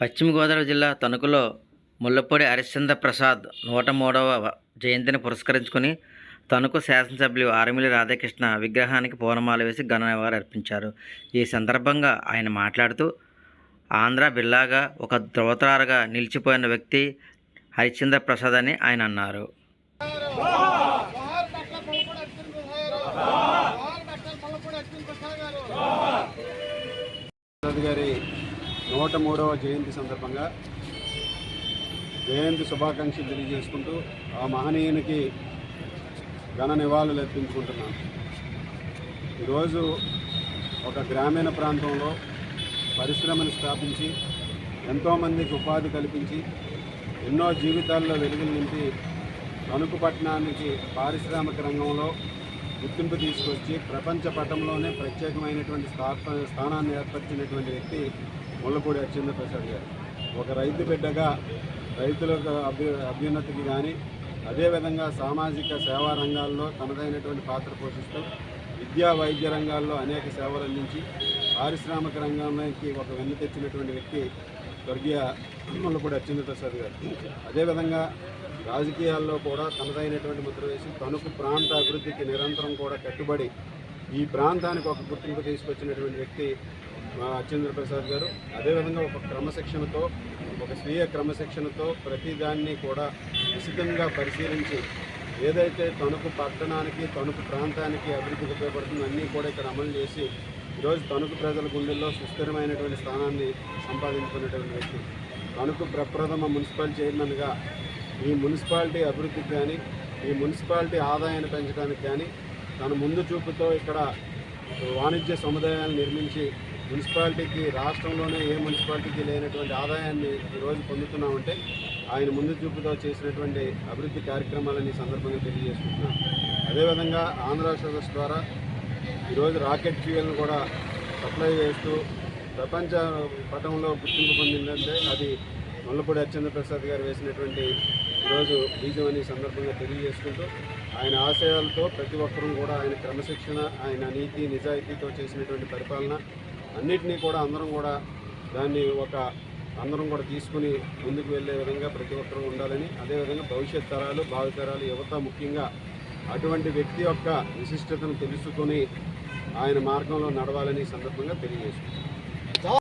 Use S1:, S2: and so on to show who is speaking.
S1: పశ్చిమ గోదావరి జిల్లా తణుకులో ముల్లపూడి హరిశ్చంద్ర ప్రసాద్ నూట మూడవ జయంతిని పురస్కరించుకుని తణుకు శాసనసభ్యులు ఆర్మిలి రాధాకృష్ణ విగ్రహానికి పూర్ణమాల వేసి ఘన నివాళులు అర్పించారు ఈ సందర్భంగా ఆయన మాట్లాడుతూ ఆంధ్ర బిల్లాగా ఒక ధృవతారగా నిలిచిపోయిన వ్యక్తి హరిశ్చంద్ర ప్రసాద్ అని ఆయన అన్నారు
S2: గారి
S3: నూట మూడవ జయంతి సందర్భంగా జయంతి శుభాకాంక్షలు తెలియజేసుకుంటూ ఆ మహనీయునికి ఘన నివాళులు అర్పించుకుంటున్నాను. ఈరోజు ఒక గ్రామీణ ప్రాంతంలో పరిశ్రమను స్థాపించి ఎంతోమందికి ఉపాధి కల్పించి ఎన్నో జీవితాల్లో వెలుగులు నింపి తణుకు పట్టణానికి పారిశ్రామిక రంగంలో గుర్తింపు తీసుకొచ్చి ప్రపంచ పటంలోనే ప్రత్యేకమైనటువంటి స్థాప స్థానాన్ని ఏర్పరిచినటువంటి వ్యక్తి ముళ్ళపూడి అచ్చింద ప్రసాద్ గారు. ఒక రైతు బిడ్డగా రైతులకు అభ్యు అభ్యున్నతికి కానీ అదేవిధంగా సామాజిక సేవా రంగాల్లో తనదైనటువంటి పాత్ర పోషిస్తూ విద్యా వైద్య రంగాల్లో అనేక సేవలు అందించి పారిశ్రామిక రంగంలోకి ఒక వెన్ను తెచ్చినటువంటి వ్యక్తి స్వర్గీయ ముల్లపూడి అచ్చింద ప్రసాద్ గారు. అదేవిధంగా రాజకీయాల్లో కూడా తనదైనటువంటి ముద్ర వేసి తణుకు ప్రాంత అభివృద్ధికి నిరంతరం కూడా కట్టుబడి ఈ ప్రాంతానికి ఒక గుర్తింపు తీసుకొచ్చినటువంటి వ్యక్తి మా అచ్చేంద్ర ప్రసాద్ గారు. అదేవిధంగా ఒక క్రమశిక్షణతో ఒక స్వీయ క్రమశిక్షణతో ప్రతిదాన్ని కూడా నిశితంగా పరిశీలించి ఏదైతే తణుకు పట్టణానికి తణుకు ప్రాంతానికి అభివృద్ధికి ఉపయోగపడుతుందో అన్నీ కూడా ఇక్కడ అమలు చేసి ఈరోజు తణుకు ప్రజల గుండెల్లో సుస్థిరమైనటువంటి స్థానాన్ని సంపాదించుకున్నటువంటి వ్యక్తి. తణుకు ప్రప్రథమ మున్సిపల్ చైర్మన్గా ఈ మున్సిపాలిటీ అభివృద్ధికి కానీ ఈ మున్సిపాలిటీ ఆదాయాన్ని పెంచడానికి కానీ తన ముందు చూపుతో ఇక్కడ వాణిజ్య సముదాయాలు నిర్మించి మున్సిపాలిటీకి రాష్ట్రంలోనే ఏ మున్సిపాలిటీకి లేనటువంటి ఆదాయాన్ని ఈరోజు పొందుతున్నామంటే ఆయన ముందు చూపుతో చేసినటువంటి అభివృద్ధి కార్యక్రమాలని సందర్భంగా తెలియజేసుకుంటున్నాం. అదేవిధంగా ఆంధ్ర సదస్సు ద్వారా ఈరోజు రాకెట్ ఫ్యూయల్ను కూడా సప్లై చేస్తూ ప్రపంచ పటంలో గుర్తింపు పొందిందంటే అది ముల్లపూడి అచ్చెంద్ర ప్రసాద్ గారు వేసినటువంటి ఈరోజు బీజం అని సందర్భంగా తెలియజేసుకుంటూ ఆయన ఆశయాలతో ప్రతి ఒక్కరూ కూడా ఆయన క్రమశిక్షణ ఆయన నీతి నిజాయితీతో చేసినటువంటి పరిపాలన అన్నిటినీ కూడా అందరం కూడా దాన్ని ఒక అందరం కూడా తీసుకుని ముందుకు వెళ్ళే విధంగా ప్రతి ఒక్కరూ ఉండాలని అదేవిధంగా భవిష్యత్ తరాలు భావితరాలు యువత ముఖ్యంగా అటువంటి వ్యక్తి యొక్క విశిష్టతను తెలుసుకొని ఆయన మార్గంలో నడవాలని సందర్భంగా తెలియజేసుకుంటాం